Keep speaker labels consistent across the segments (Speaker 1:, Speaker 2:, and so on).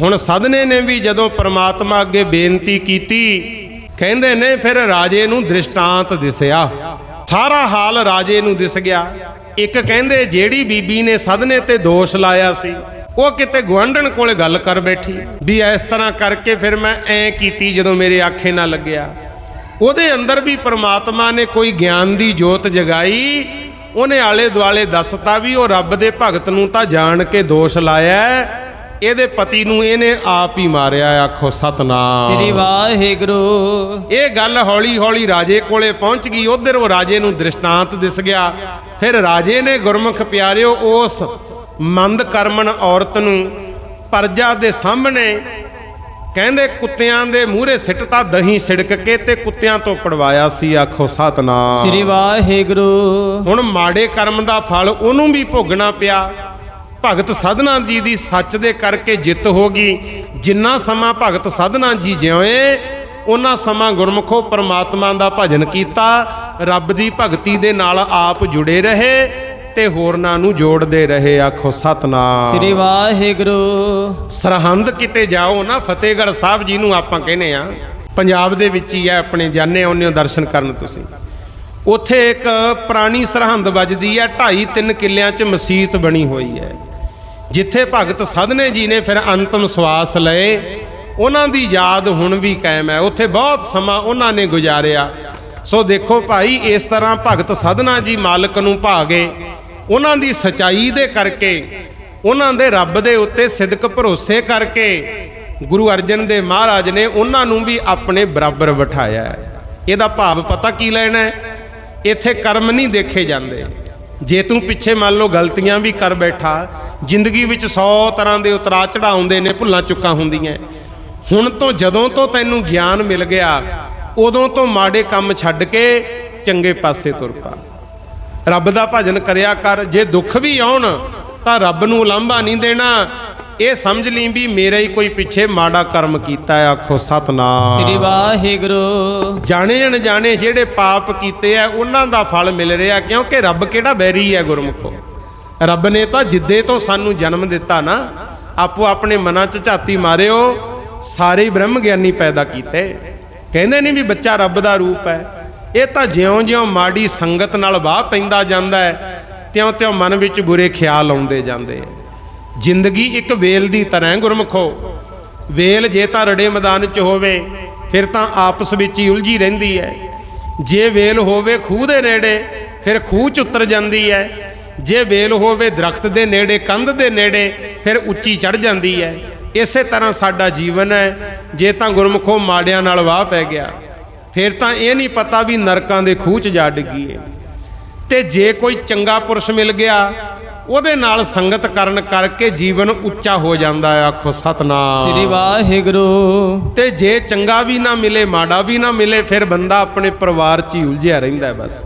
Speaker 1: ਹੁਣ ਸਦਨੇ ਨੇ ਵੀ ਜਦੋਂ ਪ੍ਰਮਾਤਮਾ ਅੱਗੇ ਬੇਨਤੀ ਕੀਤੀ, ਕਹਿੰਦੇ ਨੇ ਫਿਰ ਰਾਜੇ ਨੂੰ ਦ੍ਰਿਸ਼ਟਾਂਤ ਦਿਸਿਆ। ਸਾਰਾ ਹਾਲ ਰਾਜੇ ਨੂੰ ਦਿਸ ਗਿਆ। ਇੱਕ ਕਹਿੰਦੇ ਜਿਹੜੀ ਬੀਬੀ ਨੇ ਸਦਨੇ ਤੇ ਦੋਸ਼ ਲਾਇਆ ਸੀ, ਉਹ ਕਿਤੇ ਗੁਆਂਢਣ ਕੋਲੇ ਗੱਲ ਕਰ ਬੈਠੀ। ਵੀ ਇਸ ਤਰ੍ਹਾਂ ਕਰਕੇ ਫਿਰ ਮੈਂ ਐ ਕੀਤੀ ਜਦੋਂ ਮੇਰੇ ਆਖੇ ਨਾ ਲੱਗਿਆ। ਉਹਦੇ ਅੰਦਰ ਵੀ ਪ੍ਰਮਾਤਮਾ ਨੇ ਕੋਈ ਗਿਆਨ ਦੀ ਜੋਤ ਜਗਾਈ। ਉਹਨੇ ਆਲੇ ਦੁਆਲੇ ਦੱਸਤਾ ਵੀ ਉਹ ਰੱਬ ਦੇ ਭਗਤ ਨੂੰ ਤਾਂ ਜਾਣ ਕੇ ਦੋਸ਼ ਲਾਇਆ। ਇਹਦੇ ਪਤੀ ਨੂੰ ਇਹਨੇ ਆਪ ਹੀ ਮਾਰਿਆ ਆਖੋ ਸਤਨਾਮ।
Speaker 2: ਸ੍ਰੀ ਵਾਹਿਗੁਰੂ।
Speaker 1: ਇਹ ਗੱਲ ਹੌਲੀ ਹੌਲੀ ਰਾਜੇ ਕੋਲੇ ਪਹੁੰਚ ਗਈ ਉਧਰ ਉਹ ਰਾਜੇ ਨੂੰ ਦ੍ਰਿਸ਼ਟਾਂਤ ਦਿਸ ਗਿਆ। ਫਿਰ ਰਾਜੇ ਨੇ ਗੁਰਮੁਖ ਪਿਆਰਿਓ ਉਸ ਮੰਦ ਕਰਮਨ ਔਰਤ ਨੂੰ ਪਰਜਾ ਦੇ ਸਾਹਮਣੇ ਕਹਿੰਦੇ ਕੁੱਤਿਆਂ ਦੇ ਮੂਹਰੇ ਸਿੱਟਤਾ ਦਹੀਂ ਸਿੜਕ ਕੇ ਤੇ ਕੁੱਤਿਆਂ ਤੋਂ ਪੜਵਾਇਆ ਸੀ ਆਖੋ ਸਤਨਾਮ।
Speaker 2: ਸ੍ਰੀ ਵਾਹਿਗੁਰੂ।
Speaker 1: ਹੁਣ ਮਾੜੇ ਕਰਮ ਦਾ ਫਲ ਉਹਨੂੰ ਵੀ ਭੋਗਣਾ ਪਿਆ। ਭਗਤ ਸਾਧਨਾ ਜੀ ਦੀ ਸੱਚ ਦੇ ਕਰਕੇ ਜਿੱਤ ਹੋ ਗਈ। ਜਿੰਨਾ ਸਮਾਂ ਭਗਤ ਸਾਧਨਾ ਜੀ ਜਿਉਏ ਉਹਨਾਂ ਸਮਾਂ ਗੁਰਮੁਖੋ ਪ੍ਰਮਾਤਮਾ ਦਾ ਭਜਨ ਕੀਤਾ। ਰੱਬ ਦੀ ਭਗਤੀ ਦੇ ਨਾਲ ਆਪ ਜੁੜੇ ਰਹੇ ਤੇ ਹੋਰਨਾਂ ਨੂੰ ਜੋੜਦੇ ਰਹੇ। ਆਖੋ ਸਤਨਾਮ।
Speaker 2: ਸ੍ਰੀ ਵਾਹਿਗੁਰੂ।
Speaker 1: ਸਰਹੰਦ ਕਿਤੇ ਜਾਓ ਨਾ ਫਤਿਹਗੜ੍ਹ ਸਾਹਿਬ ਜੀ ਨੂੰ ਆਪਾਂ ਕਹਿੰਦੇ ਆ ਪੰਜਾਬ ਦੇ ਵਿੱਚ ਹੀ ਹੈ ਆਪਣੇ ਜਾਣੇ ਆਉਂਦੇ ਹੋ ਦਰਸ਼ਨ ਕਰਨ ਤੁਸੀਂ। ਉੱਥੇ ਇੱਕ ਪੁਰਾਣੀ ਸਰਹੰਦ ਵੱਜਦੀ ਹੈ 2.5 3 ਕਿੱਲਿਆਂ 'ਚ ਮਸਜਿਦ ਬਣੀ ਹੋਈ ਹੈ। ਜਿੱਥੇ ਭਗਤ ਸਦਨੇ ਜੀ ਨੇ ਫਿਰ ਅੰਤਮ ਸਵਾਸ ਲਏ, ਉਹਨਾਂ ਦੀ ਯਾਦ ਹੁਣ ਵੀ ਕਾਇਮ ਹੈ। ਉੱਥੇ ਬਹੁਤ ਸਮਾਂ ਉਹਨਾਂ ਨੇ ਗੁਜ਼ਾਰਿਆ। ਸੋ ਦੇਖੋ ਭਾਈ, ਇਸ ਤਰ੍ਹਾਂ ਭਗਤ ਸਦਨਾ ਜੀ ਮਾਲਕ ਨੂੰ ਭਾਗੇ, ਉਹਨਾਂ ਦੀ ਸਚਾਈ ਦੇ ਕਰਕੇ, ਉਹਨਾਂ ਦੇ ਰੱਬ ਦੇ ਉੱਤੇ ਸਿਦਕ ਭਰੋਸੇ ਕਰਕੇ, ਗੁਰੂ ਅਰਜਨ ਦੇ ਮਹਾਰਾਜ ਨੇ ਉਹਨਾਂ ਨੂੰ ਵੀ ਆਪਣੇ ਬਰਾਬਰ ਬਿਠਾਇਆ ਇਹਦਾ ਭਾਵ ਪਤਾ ਕੀ ਲੈਣਾ ਇੱਥੇ ਕਰਮ ਨਹੀਂ ਦੇਖੇ ਜਾਂਦੇ। ਜੇ ਤੂੰ ਪਿੱਛੇ ਮੰਨ ਲਓ ਗਲਤੀਆਂ ਵੀ ਕਰ ਬੈਠਾ, ਜ਼ਿੰਦਗੀ ਵਿੱਚ 100 ਤਰ੍ਹਾਂ ਦੇ ਉਤਰਾ ਚੜਾ ਆਉਂਦੇ ਨੇ, ਭੁੱਲਾਂ ਚੁੱਕਾਂ ਹੁੰਦੀਆਂ। ਹੁਣ ਤੋਂ ਜਦੋਂ ਤੋਂ ਤੈਨੂੰ ਗਿਆਨ ਮਿਲ ਗਿਆ, ਉਦੋਂ ਤੋਂ ਮਾੜੇ ਕੰਮ ਛੱਡ ਕੇ ਚੰਗੇ ਪਾਸੇ ਤੁਰ ਪਾ। ਰੱਬ ਦਾ ਭਜਨ ਕਰਿਆ ਕਰ, ਜੇ ਦੁੱਖ ਵੀ ਆਉਣ, ਤਾਂ ਰੱਬ ਨੂੰ ਲਾਂਭਾ ਨਹੀਂ ਦੇਣਾ ਇਹ ਸਮਝ ਲਈ ਵੀ ਮੇਰਾ ਹੀ ਕੋਈ ਪਿੱਛੇ ਮਾੜਾ ਕਰਮ ਕੀਤਾ ਹੈ ਆਖੋ ਸਤਨਾਮ।
Speaker 2: ਸ੍ਰੀ ਵਾਹਿਗੁਰੂ।
Speaker 1: ਜਾਣੇ ਅਣਜਾਣੇ ਜਿਹੜੇ ਪਾਪ ਕੀਤੇ ਆ ਉਹਨਾਂ ਦਾ ਫਲ ਮਿਲ ਰਿਹਾ ਕਿਉਂਕਿ ਰੱਬ ਕਿਹੜਾ ਬੈਰੀ ਹੈ ਗੁਰਮੁਖੋ? ਰੱਬ ਨੇ ਤਾਂ ਜਿੱਦੇ ਤੋਂ ਸਾਨੂੰ ਜਨਮ ਦਿੱਤਾ ਨਾ ਆਪੋ ਆਪਣੇ ਮਨਾਂ 'ਚ ਝਾਤੀ ਮਾਰਿਓ ਸਾਰੇ ਬ੍ਰਹਮ ਗਿਆਨੀ ਪੈਦਾ ਕੀਤੇ। ਕਹਿੰਦੇ ਨਹੀਂ ਵੀ ਬੱਚਾ ਰੱਬ ਦਾ ਰੂਪ ਹੈ। ਇਹ ਤਾਂ ਜਿਉਂ-ਜਿਉਂ ਮਾੜੀ ਸੰਗਤ ਨਾਲ ਵਾਹ ਪੈਂਦਾ ਜਾਂਦਾ ਹੈ ਤਿਉਂ-ਤਿਉਂ ਮਨ ਵਿੱਚ ਬੁਰੇ ਖਿਆਲ ਆਉਂਦੇ ਜਾਂਦੇ ਆ। ਜ਼ਿੰਦਗੀ ਇੱਕ ਵੇਲ ਦੀ ਤਰ੍ਹਾਂ ਹੈ, ਗੁਰਮਖੋ। ਵੇਲ ਜੇ ਤਾਂ ਰੜੇ ਮੈਦਾਨ 'ਚ ਹੋਵੇ, ਫਿਰ ਤਾਂ ਆਪਸ ਵਿੱਚ ਹੀ ਉਲਝੀ ਰਹਿੰਦੀ ਹੈ। ਜੇ ਵੇਲ ਹੋਵੇ ਖੂਹ ਦੇ ਨੇੜੇ, ਫਿਰ ਖੂਹ 'ਚ ਉਤਰ ਜਾਂਦੀ ਹੈ। ਜੇ ਵੇਲ ਹੋਵੇ ਦਰਖਤ ਦੇ ਨੇੜੇ, ਕੰਧ ਦੇ ਨੇੜੇ, ਫਿਰ ਉੱਚੀ ਚੜ ਜਾਂਦੀ ਹੈ। ਇਸੇ ਤਰ੍ਹਾਂ ਸਾਡਾ ਜੀਵਨ ਹੈ, ਜੇ ਤਾਂ ਗੁਰਮਖੋ ਮਾੜਿਆਂ ਨਾਲ ਵਾਹ ਪੈ ਗਿਆ। ਫਿਰ ਤਾਂ ਇਹ ਨਹੀਂ ਪਤਾ ਵੀ ਨਰਕਾਂ ਦੇ ਖੂਹ 'ਚ ਜਾ ਡਿੱਗੀਏ ਤੇ ਜੇ ਕੋਈ ਚੰਗਾ ਪੁਰਸ਼ ਮਿਲ ਗਿਆ ਉਹਦੇ ਨਾਲ ਸੰਗਤ ਕਰਨ ਕਰਕੇ ਜੀਵਨ ਉੱਚਾ ਹੋ ਜਾਂਦਾ ਹੈ ਆਖੋ ਸਤਨਾਮ।
Speaker 2: ਸ੍ਰੀ ਵਾਹਿਗੁਰੂ।
Speaker 1: ਤੇ ਜੇ ਚੰਗਾ ਵੀ ਨਾ ਮਿਲੇ ਮਾੜਾ ਵੀ ਨਾ ਮਿਲੇ ਫਿਰ ਬੰਦਾ ਆਪਣੇ ਪਰਿਵਾਰ 'ਚ ਹੀ ਉਲਝਿਆ ਰਹਿੰਦਾ ਹੈ ਬਸ।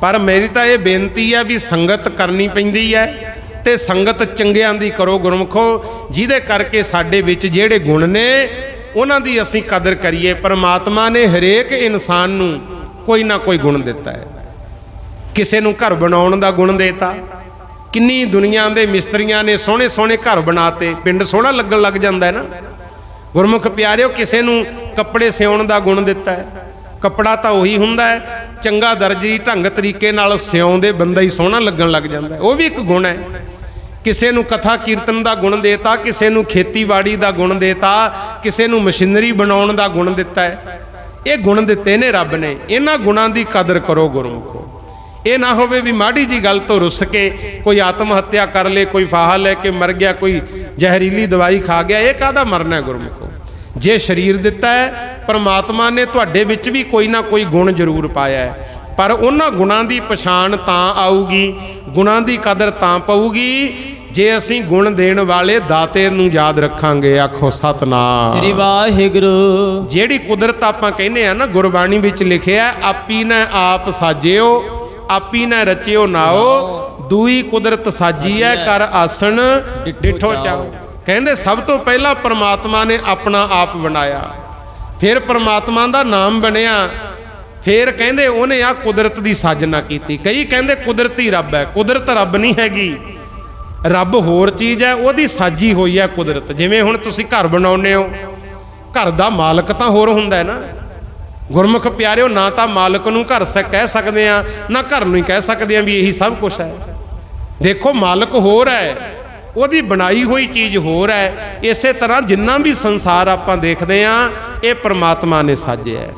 Speaker 1: ਪਰ ਮੇਰੀ ਤਾਂ ਇਹ ਬੇਨਤੀ ਹੈ ਵੀ ਸੰਗਤ ਕਰਨੀ ਪੈਂਦੀ ਹੈ ਤੇ ਸੰਗਤ ਚੰਗਿਆਂ ਦੀ ਕਰੋ ਗੁਰਮਖੋ ਜਿਹਦੇ ਕਰਕੇ ਸਾਡੇ ਵਿੱਚ ਜਿਹੜੇ ਗੁਣ ਨੇ ਉਹਨਾਂ ਦੀ ਅਸੀਂ ਕਦਰ ਕਰੀਏ। ਪਰਮਾਤਮਾ ਨੇ ਹਰੇਕ ਇਨਸਾਨ ਨੂੰ ਕੋਈ ਨਾ ਕੋਈ ਗੁਣ ਦਿੱਤਾ ਹੈ। ਕਿਸੇ ਨੂੰ ਘਰ ਬਣਾਉਣ ਦਾ ਗੁਣ ਦੇਤਾ ਕਿੰਨੀ ਦੁਨੀਆ ਦੇ ਮਿਸਤਰੀਆਂ ਨੇ ਸੋਹਣੇ ਸੋਹਣੇ ਘਰ ਬਣਾਤੇ। ਪਿੰਡ ਸੋਹਣਾ ਲੱਗਣ ਲੱਗ ਜਾਂਦਾ ਹੈ ਨਾ। ਗੁਰਮੁਖ ਪਿਆਰਿਓ, ਕਿਸੇ ਨੂੰ ਕੱਪੜੇ ਸਿਉਣ ਦਾ ਗੁਣ ਦਿੱਤਾ ਹੈ। ਕੱਪੜਾ ਤਾਂ ਉਹੀ ਹੁੰਦਾ ਹੈ, ਚੰਗਾ ਦਰਜੀ ਢੰਗ ਤਰੀਕੇ ਨਾਲ ਸਿਉਣ ਦੇ ਬੰਦਾ ਹੀ ਸੋਹਣਾ ਲੱਗਣ ਲੱਗ ਜਾਂਦਾ ਉਹ ਵੀ ਇੱਕ ਗੁਣ ਹੈ। ਕਿਸੇ ਨੂੰ ਕਥਾ ਕੀਰਤਨ ਦਾ ਗੁਣ ਦੇਤਾ, ਕਿਸੇ ਨੂੰ ਖੇਤੀਬਾੜੀ ਦਾ ਗੁਣ ਦੇਤਾ, ਕਿਸੇ ਨੂੰ ਮਸ਼ੀਨਰੀ ਬਣਾਉਣ ਦਾ ਗੁਣ ਦਿੱਤਾ ਹੈ। ਇਹ ਗੁਣ ਦਿੱਤੇ ਨੇ ਰੱਬ ਨੇ। ਇਹਨਾਂ ਗੁਣਾਂ ਦੀ ਕਦਰ ਕਰੋ ਗੁਰਮੁਖੋ। ਇਹ ਨਾ ਹੋਵੇ ਵੀ ਮਾੜੀ ਜੀ ਗੱਲ ਤੋਂ ਰੁੱਸ ਕੇ ਕੋਈ ਆਤਮ ਹੱਤਿਆ ਕਰ ਲੇ ਕੋਈ ਫਾਹਾ ਲੈ ਕੇ ਮਰ ਗਿਆ ਕੋਈ ਜ਼ਹਿਰੀਲੀ ਦਵਾਈ ਖਾ ਗਿਆ ਇਹ ਕਾਹਦਾ ਮਰਨਾ ਹੈ ਗੁਰਮੁਖੋ? ਜੇ ਸਰੀਰ ਦਿੱਤਾ ਹੈ ਪ੍ਰਮਾਤਮਾ ਨੇ ਤੁਹਾਡੇ ਵਿੱਚ ਵੀ ਕੋਈ ਨਾ ਕੋਈ ਗੁਣ ਜ਼ਰੂਰ ਪਾਇਆ ਹੈ। ਪਰ ਉਹਨਾਂ ਗੁਣਾਂ ਦੀ ਪਛਾਣ ਤਾਂ ਆਊਗੀ ਗੁਣਾਂ ਦੀ ਕਦਰ ਤਾਂ ਪਊਗੀ। ਜੇ ਅਸੀਂ ਗੁਣ ਦੇਣ ਵਾਲੇ ਦਾਤੇ ਨੂੰ ਯਾਦ ਰੱਖਾਂਗੇ ਆਖੋ ਸਤਨਾਮ।
Speaker 2: ਸ੍ਰੀ ਵਾਹਿਗੁਰੂ।
Speaker 1: ਜਿਹੜੀ ਕੁਦਰਤ ਆਪਾਂ ਕਹਿੰਦੇ ਆ ਨਾ ਗੁਰਬਾਣੀ ਵਿੱਚ ਲਿਖਿਆ ਆਪੀ ਨੇ ਆਪ ਸਾਜਿਓ। ਆਪੀ ਨੇ ਰਚਿਓ ਨਾਓ। ਦੂਈ ਕੁਦਰਤ ਸਾਜੀ ਐ ਕਰ ਆਸਣ ਡਿਠੋ ਚਾਓ। ਕਹਿੰਦੇ ਸਭ ਤੋਂ ਪਹਿਲਾਂ ਪ੍ਰਮਾਤਮਾ ਨੇ ਆਪਣਾ ਆਪ ਬਣਾਇਆ। ਫਿਰ ਪ੍ਰਮਾਤਮਾ ਦਾ ਨਾਮ ਬਣਿਆ। ਫਿਰ ਕਹਿੰਦੇ ਉਹਨੇ ਆ ਕੁਦਰਤ ਦੀ ਸਾਜਨਾ ਕੀਤੀ। ਕਈ ਕਹਿੰਦੇ ਕੁਦਰਤੀ ਰੱਬ ਹੈ ਕੁਦਰਤ ਰੱਬ ਨਹੀਂ ਹੈਗੀ। ਰੱਬ ਹੋਰ ਚੀਜ਼ ਹੈ ਉਹਦੀ ਸਾਜੀ ਹੋਈ ਹੈ ਕੁਦਰਤ। ਜਿਵੇਂ ਹੁਣ ਤੁਸੀਂ ਘਰ ਬਣਾਉਂਦੇ ਹੋ। ਘਰ ਦਾ ਮਾਲਕ ਤਾਂ ਹੋਰ ਹੁੰਦਾ ਹੈ ਨਾ। ਗੁਰਮੁਖ ਪਿਆਰਿਓ, ਨਾ ਤਾਂ ਮਾਲਕ ਨੂੰ ਘਰ ਸ ਕਹਿ ਸਕਦੇ ਆ ਨਾ ਘਰ ਨੂੰ ਹੀ ਕਹਿ ਸਕਦੇ ਆ ਵੀ ਇਹੀ ਸਭ ਕੁਝ ਹੈ। ਦੇਖੋ, ਮਾਲਕ ਹੋਰ ਹੈ, ਉਹਦੀ ਬਣਾਈ ਹੋਈ ਚੀਜ਼ ਹੋਰ ਹੈ। ਇਸੇ ਤਰ੍ਹਾਂ ਜਿੰਨਾ ਵੀ ਸੰਸਾਰ ਆਪਾਂ ਦੇਖਦੇ ਆ ਇਹ ਪ੍ਰਮਾਤਮਾ ਨੇ ਸਾਜਿਆ ਹੈ।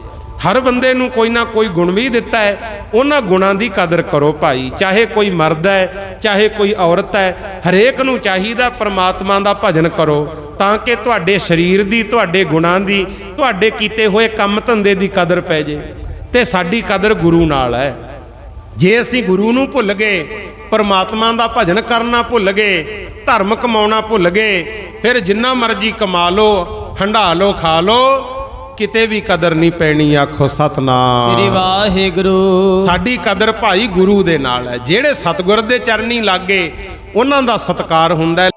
Speaker 1: ਹਰ ਬੰਦੇ ਨੂੰ ਕੋਈ ਨਾ ਕੋਈ ਗੁਣ ਵੀ ਦਿੱਤਾ ਹੈ। ਉਹਨਾਂ ਗੁਣਾਂ ਦੀ ਕਦਰ ਕਰੋ ਭਾਈ। ਚਾਹੇ ਕੋਈ ਮਰਦ ਹੈ, ਚਾਹੇ ਕੋਈ ਔਰਤ ਹੈ, ਹਰੇਕ ਨੂੰ ਚਾਹੀਦਾ ਪ੍ਰਮਾਤਮਾ ਦਾ ਭਜਨ ਕਰੋ। ਤਾਂ ਕਿ ਤੁਹਾਡੇ ਸਰੀਰ ਦੀ ਤੁਹਾਡੇ ਗੁਣਾਂ ਦੀ ਤੁਹਾਡੇ ਕੀਤੇ ਹੋਏ ਕੰਮ ਧੰਦੇ ਦੀ ਕਦਰ ਪੈ ਜੇ। ਤੇ ਸਾਡੀ ਕਦਰ ਗੁਰੂ ਨਾਲ ਹੈ। ਜੇ ਅਸੀਂ ਗੁਰੂ ਨੂੰ ਭੁੱਲ ਗਏ ਪਰਮਾਤਮਾ ਦਾ ਭਜਨ ਕਰਨਾ ਭੁੱਲ ਗਏ ਧਰਮ ਕਮਾਉਣਾ ਭੁੱਲ ਗਏ ਫਿਰ ਜਿੰਨਾ ਮਰਜ਼ੀ ਕਮਾ ਲਓ ਹੰਡਾ ਲਓ ਖਾ ਲਓ ਕਿਤੇ ਵੀ ਕਦਰ ਨਹੀਂ ਪੈਣੀ ਆਖੋ ਸਤਨਾਮ।
Speaker 2: ਸ੍ਰੀ ਵਾਹਿਗੁਰੂ।
Speaker 1: ਸਾਡੀ ਕਦਰ ਭਾਈ ਗੁਰੂ ਦੇ ਨਾਲ ਹੈ। ਜਿਹੜੇ ਸਤਿਗੁਰ ਦੇ ਚਰਨੀ ਲੱਗੇ ਉਹਨਾਂ ਦਾ ਸਤਕਾਰ ਹੁੰਦਾ ਹੈ।